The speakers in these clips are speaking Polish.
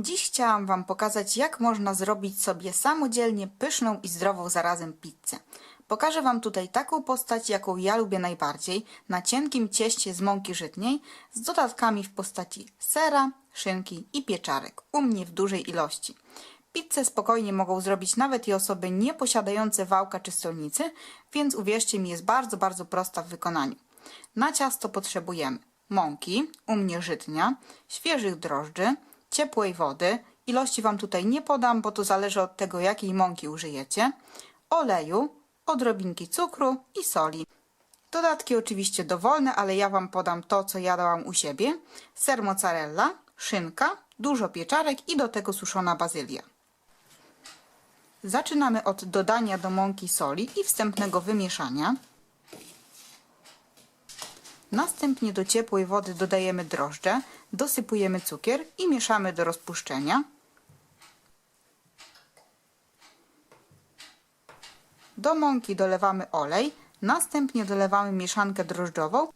Dziś chciałam Wam pokazać, jak można zrobić sobie samodzielnie pyszną i zdrową zarazem pizzę. Pokażę Wam tutaj taką postać, jaką ja lubię najbardziej, na cienkim cieście z mąki żytniej, z dodatkami w postaci sera, szynki i pieczarek, u mnie w dużej ilości. Pizzę spokojnie mogą zrobić nawet i osoby nieposiadające wałka czy stolnicy, więc uwierzcie mi, jest bardzo, bardzo prosta w wykonaniu. Na ciasto potrzebujemy mąki, u mnie żytnia, świeżych drożdży, ciepłej wody, ilości Wam tutaj nie podam, bo to zależy od tego, jakiej mąki użyjecie, oleju, odrobinki cukru i soli. Dodatki oczywiście dowolne, ale ja Wam podam to, co ja dałam u siebie. Ser mozzarella, szynka, dużo pieczarek i do tego suszona bazylia. Zaczynamy od dodania do mąki soli i wstępnego wymieszania. Następnie do ciepłej wody dodajemy drożdże, dosypujemy cukier i mieszamy do rozpuszczenia. Do mąki dolewamy olej, następnie dolewamy mieszankę drożdżową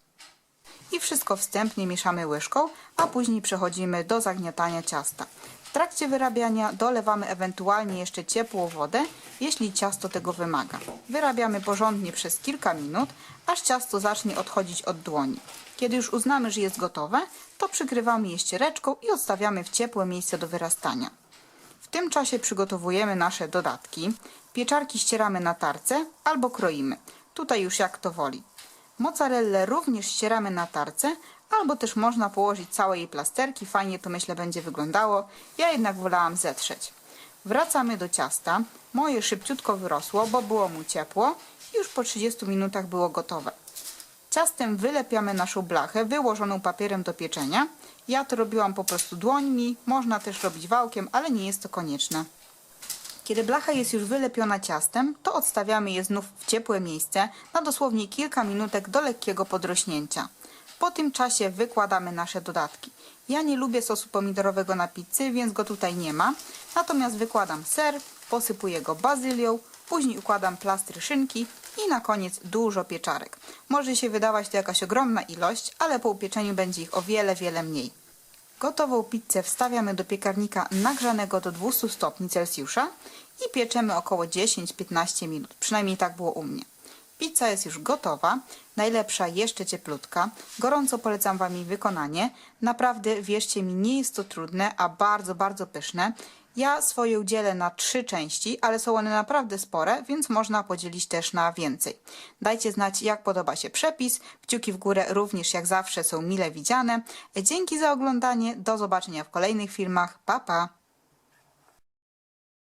i wszystko wstępnie mieszamy łyżką, a później przechodzimy do zagniatania ciasta. W trakcie wyrabiania dolewamy ewentualnie jeszcze ciepłą wodę, jeśli ciasto tego wymaga. Wyrabiamy porządnie przez kilka minut, aż ciasto zacznie odchodzić od dłoni. Kiedy już uznamy, że jest gotowe, to przykrywamy je ściereczką i odstawiamy w ciepłe miejsce do wyrastania. W tym czasie przygotowujemy nasze dodatki. Pieczarki ścieramy na tarce albo kroimy. Tutaj już jak to woli. Mozzarellę również ścieramy na tarce, albo też można położyć całe jej plasterki. Fajnie to myślę będzie wyglądało. Ja jednak wolałam zetrzeć. Wracamy do ciasta. Moje szybciutko wyrosło, bo było mu ciepło i już po 30 minutach było gotowe. Ciastem wylepiamy naszą blachę wyłożoną papierem do pieczenia. Ja to robiłam po prostu dłońmi, można też robić wałkiem, ale nie jest to konieczne. Kiedy blacha jest już wylepiona ciastem, to odstawiamy je znów w ciepłe miejsce na dosłownie kilka minutek do lekkiego podrośnięcia. Po tym czasie wykładamy nasze dodatki. Ja nie lubię sosu pomidorowego na pizzy, więc go tutaj nie ma. Natomiast wykładam ser, posypuję go bazylią, później układam plastry szynki i na koniec dużo pieczarek. Może się wydawać to jakaś ogromna ilość, ale po upieczeniu będzie ich o wiele, wiele mniej. Gotową pizzę wstawiamy do piekarnika nagrzanego do 200 stopni Celsjusza i pieczemy około 10-15 minut. Przynajmniej tak było u mnie. Pizza jest już gotowa, najlepsza jeszcze cieplutka. Gorąco polecam Wam jej wykonanie. Naprawdę, wierzcie mi, nie jest to trudne, a bardzo, bardzo pyszne. Ja swoje dzielę na trzy części, ale są one naprawdę spore, więc można podzielić też na więcej. Dajcie znać, jak podoba się przepis. Kciuki w górę również jak zawsze są mile widziane. Dzięki za oglądanie. Do zobaczenia w kolejnych filmach. Pa, pa!